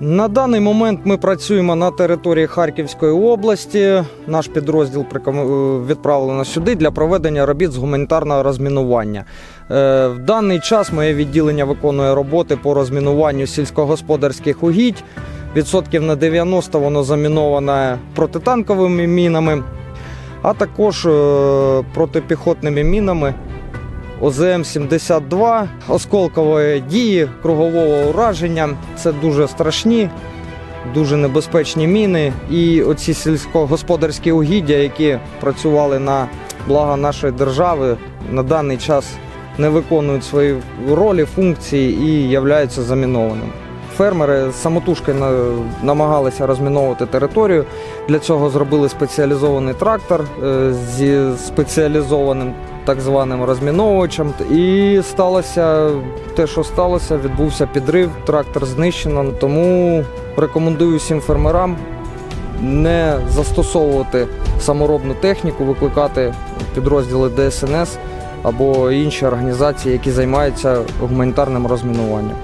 На даний момент ми працюємо на території Харківської області. Наш підрозділ е, відправлено сюди для проведення робіт з гуманітарного розмінування. Е, В даний час моє відділення виконує роботи по розмінуванню сільськогосподарських угідь. Відсотків на 90 воно заміноване протитанковими мінами, а також е, протипіхотними мінами ОЗМ-72, осколкової дії, кругового ураження. Це дуже страшні, дуже небезпечні міни. І оці сільськогосподарські угіддя, які працювали на благо нашої держави, на даний час не виконують свої ролі, функції і являються замінованими. Фермери самотужки на- намагалися розміновувати територію. Для цього зробили спеціалізований трактор е, зі спеціалізованим так званим розміновувачем. І сталося те, що сталося, відбувся підрив, трактор знищено. Тому рекомендую всім фермерам не застосовувати саморобну техніку, викликати підрозділи ДСНС або інші організації, які займаються гуманітарним розмінуванням.